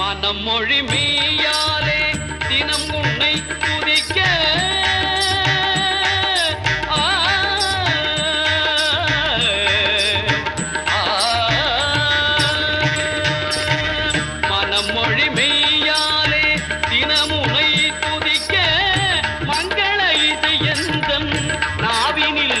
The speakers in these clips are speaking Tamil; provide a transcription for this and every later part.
மனம் மொழி மெய்யாலே தினம் உன்னை துதிக்க. ஆ, மனம் மொழி மெய்யாலே தினமுனை துதிக்க. மங்கள நாவினில்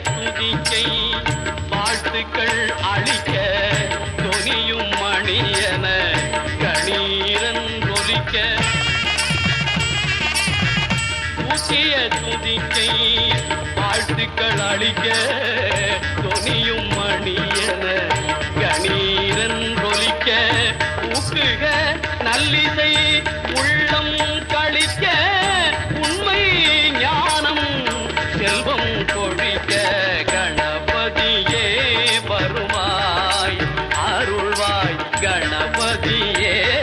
துதிக்கை. வாழ்த்துக்கள் அளிக்க தொனியும் மணியன கணீரன் கொலிக்க ஊசிய துதிக்கை வாழ்த்துக்கள் அளிக்க தொனியும் மணியன கணீரன் கொலிக்க ஊக்குக நல்லிசை அருள்வாய் கணபதியே.